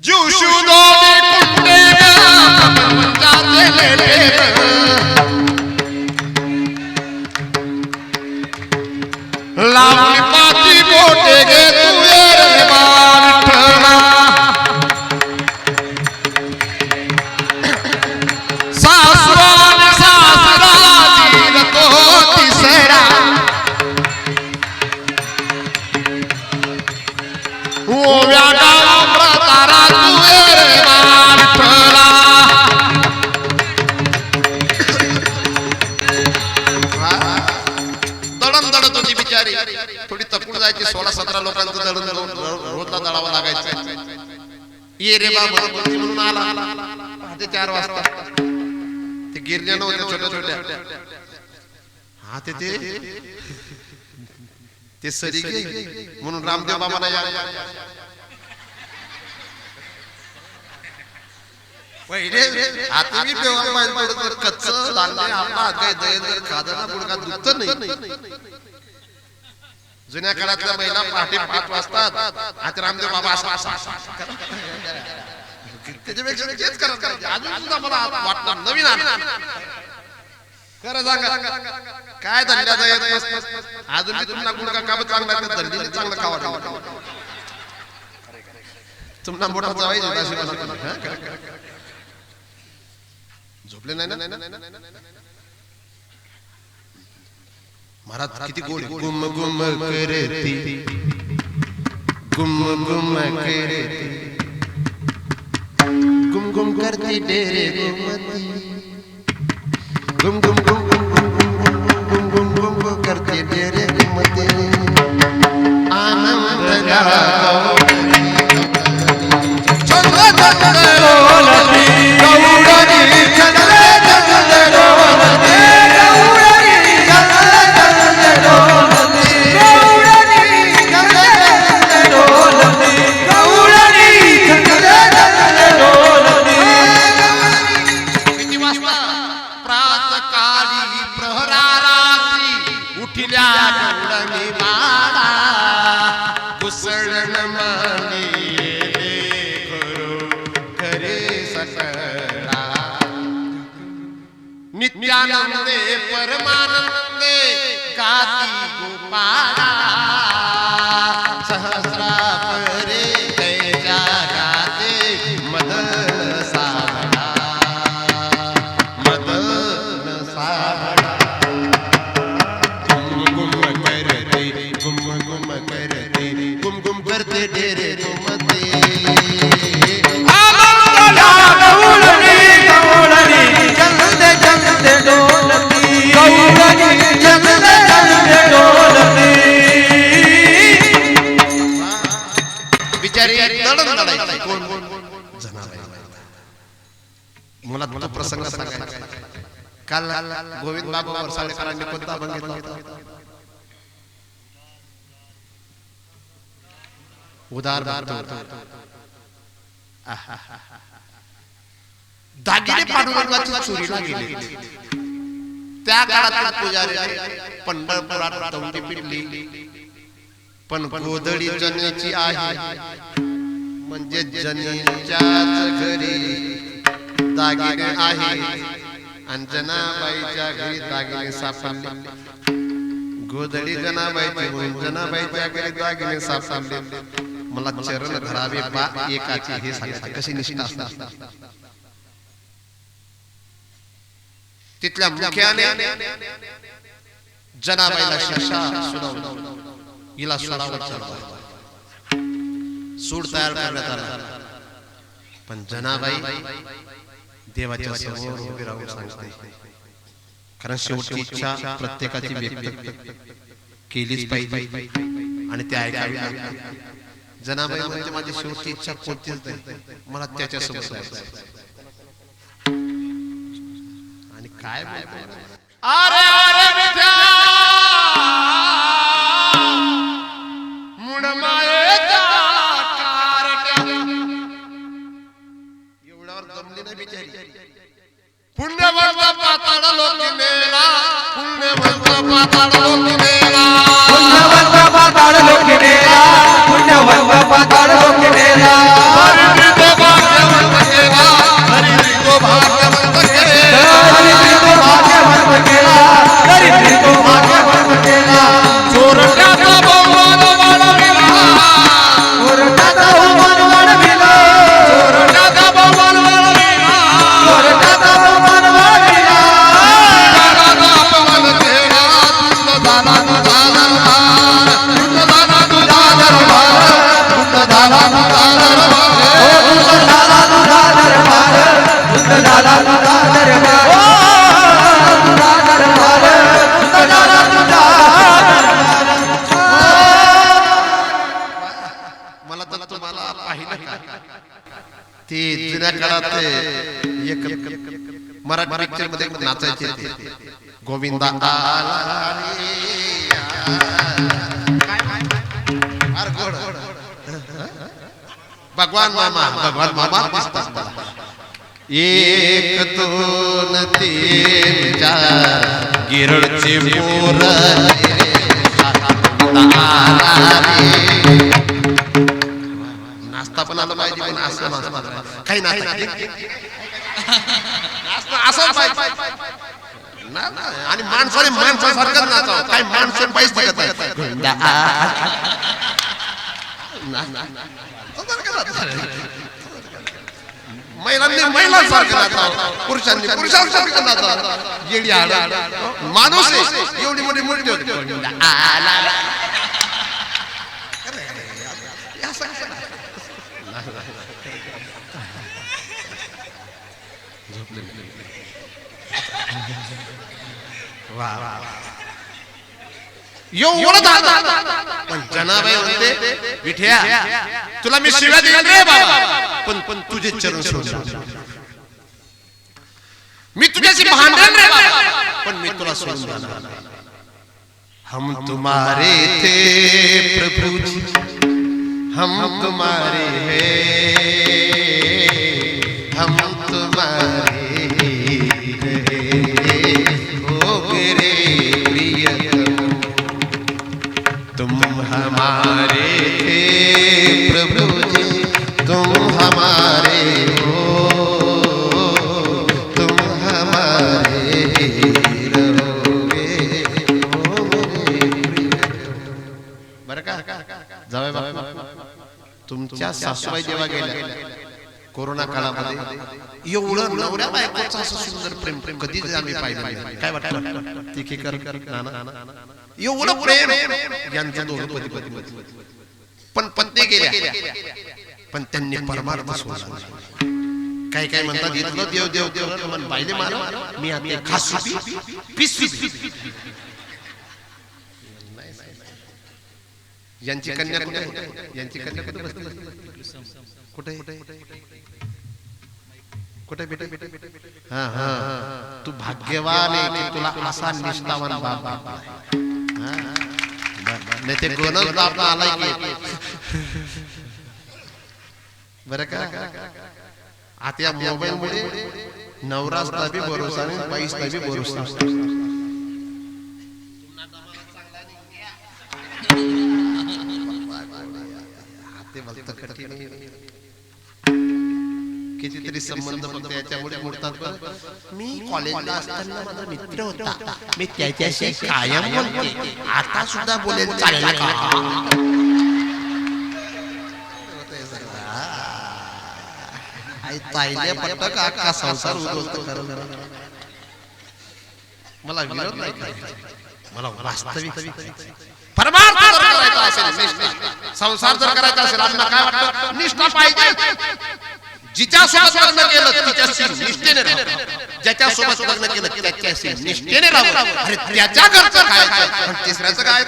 就修道。रोजला दळावं लागायचं. ये रे बाबा म्हणून आला. पहाटे चार वाजता. ते गिरण्या नव्हत्या छोट्या छोट्या. हा ते ते. सरी गे. म्हणून रामदेव बाबाला या. पहिले आता मी तर कच्च धान्य आपला काय दयन जर खादं ना गुडघा दुखत नाही. जुन्या काळातल्या महिला पहाटे पाच वाजतात. आता रामदेव बाबा असा असा त्याच्यापेक्षा तेच करत अजून सुद्धा मला नवीन खरं सांगा. काय धंद्याचा येत अजून मी तुम्हाला गुडका काबत चांगला धंदीने चांगलं खावा तुम्हाला मोठा जवाई होता अशी मला नाही झोपले नाही ना? महाराज किती गोड. गुम गुम करती. गुम गुम करती. गुम गुम करती डेरे गुमती. गुम गुम गुम गुम गुम गुम আনন্দে গাতি গোপালা। काल गोविंद बाबा वरसाळेकरांनी कोणता अभंग घेतला होता. उदार दागिने पांडुरंगाची चोरीला गेले. त्या काळात पुजारी पंढरपुरात दौंडी पिटली. पण गोधडी जनेची आहे. म्हणजे जनीच्याच घरी दागिने आहे. आणि जनाबाईच्या घरी दागिने सापडले गोधडी जनाबाईची होईल जनाबाईच्या घरी दागिने सापडले मला चरण धरावे बा एकाची हे सांगायचे कशी निष्ठा असतात तिथल्या मुख्याने जनाबाईला शिक्षा सुनावलं हिला सोडावं चाललं सूड तयार करण्यात आला पण जनाबाई देवाच्या समोर उभी राहून सांगते कारण शेवटची इच्छा प्रत्येकाची व्यक्त केलीच पाहिजे. आणि ते ऐकावी जनाबाई म्हणजे माझी शेवटची इच्छा कोणतीच नाही. मला त्याच्यासोबत राहायचं आणि काय बोलतोय? अरे ते जुन्या काळात एक मराठी पिक्चरमध्ये नाचायचे ते गोविंदा भगवान मामा भगवान मामा एक दोन तीन चार गिरडचे मोर आला. पण आला पाहिजे पण असं नाश्ता काही नाश्ता असं पाहिजे. ना ना. आणि माणसाने माणसासारखंच नाचावं काही माणसं पैसे नाही. नाचावं. महिलांनी महिलांसारखं नाचावं. पुरुषांनी पुरुषांसारखं नाचावं. येडी आड. माणूस. एवढी मोठी मूर्ती होती. पण जनाबाई म्हणते विठ्या तुला मी शिव्या दिल्या रे बाबा। पण पण तुझे चरण सोडले मी तुझ्याशी भांडण रे बाबा। पण मी तुला सोडून हम तुम्हारे थे प्रभु हम तुम्हारे हैं। तुमच्या सासूबाई जेव्हा गेल्या कोरोना काळामध्ये एवढं नवऱ्या बायकोचं असं सुंदर प्रेम प्रेम कधीच आम्ही पाहिलं नाही काय वाटतं तिखेकर नाना एवढं प्रेम यांचं दोघं पती पती पती पण पत्नी गेल्या पण त्यांनी परमार्थ सोडला काही काही म्हणतात इथलं देव देव देव मन पाहिले मला मी आता खास पीस पीस यांची कन्या कुठे? यांची कन्या कुठे? बसली कुठे? कुठे? बेटा? हा हा तू भाग्यवान आहे की तुला असा निष्ठावान बर. नाही ते गोनच बाप आलाय की. बरं का? आता या मोबाईल मुळे नवरासला बी भरोसा नाही बाईसला बी भरोसा. ते भक्त कठीण कितीतरी संबंध फक्त याच्यामुळे मोडतात बरं. मी कॉलेजला असताना माझा मित्र होता. मी त्याच्याशी कायम बोलते आता सुद्धा बोलेल चालेल. का आई ताईले पट्ट का संसार उद्ध्वस्त करत मला विरोध नाही मला वास्तविक परमार्थ! करायचा असेल निष्ठा, संसार जर करायचा असेल आपल्याला काय वाटतं? निष्ठा पाहिजे. जिच्या सोबत लग्न केलं तिच्याशी निष्ठेने ज्याच्या सोबत लग्न केलं त्याच्याशी निष्ठेने अरे त्याच्या घरचं आणि तिसऱ्याचं काय?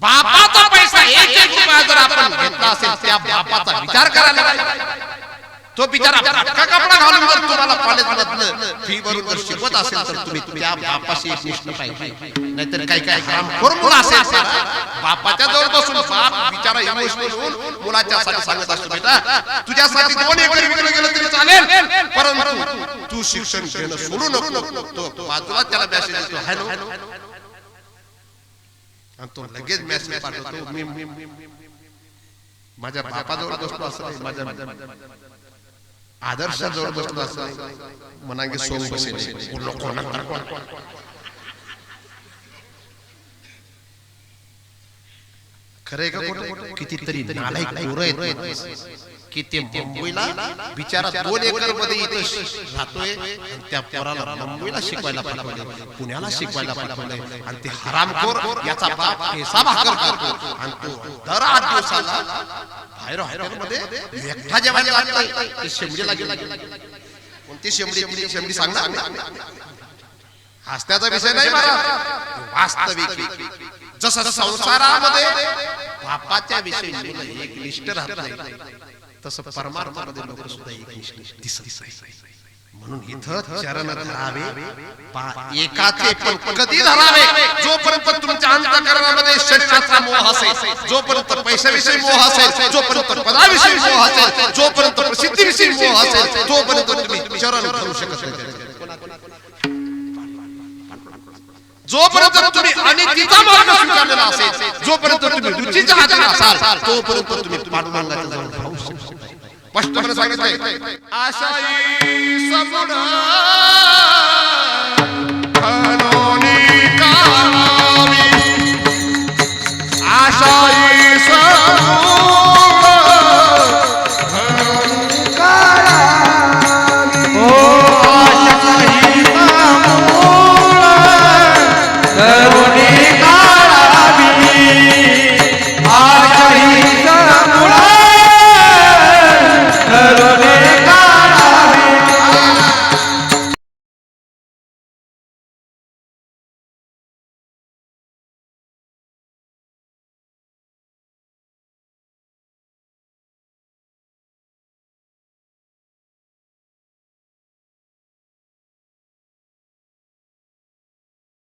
बापाचा पैसा एक एक रुपया जर आपण घेतला असेल त्या बापाचा विचार करायला. तो बिचारा फटका कपडा घालून जर तुम्हाला कॉलेजमधनं फी भरून जर शिकवत असेल तर तुम्ही त्या बापाशी निष्ठ पाहिजे. नाहीतर काही काही काम करून असेल. बापाच्या जवळ बसून बाप बिचारा इमोशनल होऊन मुलाच्या साठी सांगत असतो बेटा तुझ्यासाठी दोन एकर विकलं गेलं तरी चालेल. परंतु तू शिक्षण घेणं सोडू नको. तो बाजूला त्याला मेसेज देतो हॅलो आणि तो लगेच मेसेज पाठवतो मी माझ्या बापाजवळ बसलो असं माझ्या आदर्शाजवळ बसलो असं. मनांगे सोंग बसेल खरे का खोटं? कितीतरी नालायक पोरं आहेत की ते मुंबईला बिचारा दोन एकरमध्ये इथं राहतोय त्या पोराला मुंबईला शिकवायला पाठवले पुण्याला शिकवायला पाठवले आणि ते हरामखोर याचा बाप भाकर खातो आणि तो दर आठ दिवसाला बाहेर हॉटेलमध्ये एकटा जेवायला लागतोय ते शेमडीला गेला कोणती शेमडी ती शेमडी सांगणार? हास्याचा विषय नाही मला वास्तविक. जसं संसारामध्ये बापाच्या विषयी मुलं एक निष्ठ राहत नाही तसं परमार्थामध्ये लोक सुद्धा एक निष्ठ दिसत. म्हणून इथं चरण धरावे. एकाचे पण कधी धरावे? जोपर्यंत तुमच्या अंतकरणामध्ये शरीराचा मोह असेल जोपर्यंत पैशाविषयी मोह असेल जोपर्यंत पदाविषयी मोह असेल जोपर्यंत प्रसिद्धीविषयी मोह असेल तोपर्यंत तुम्ही चरण धरू शकत नाही. जोपर्यंत तुम्ही अनितीचा मार्ग स्वीकारलेला असेल जोपर्यंत तुम्ही रुचीच्या हाताने असाल तोपर्यंत तुम्ही पांडुरंगाच्या जवळ কষ্ট করে সাগেছে আশাই সপনা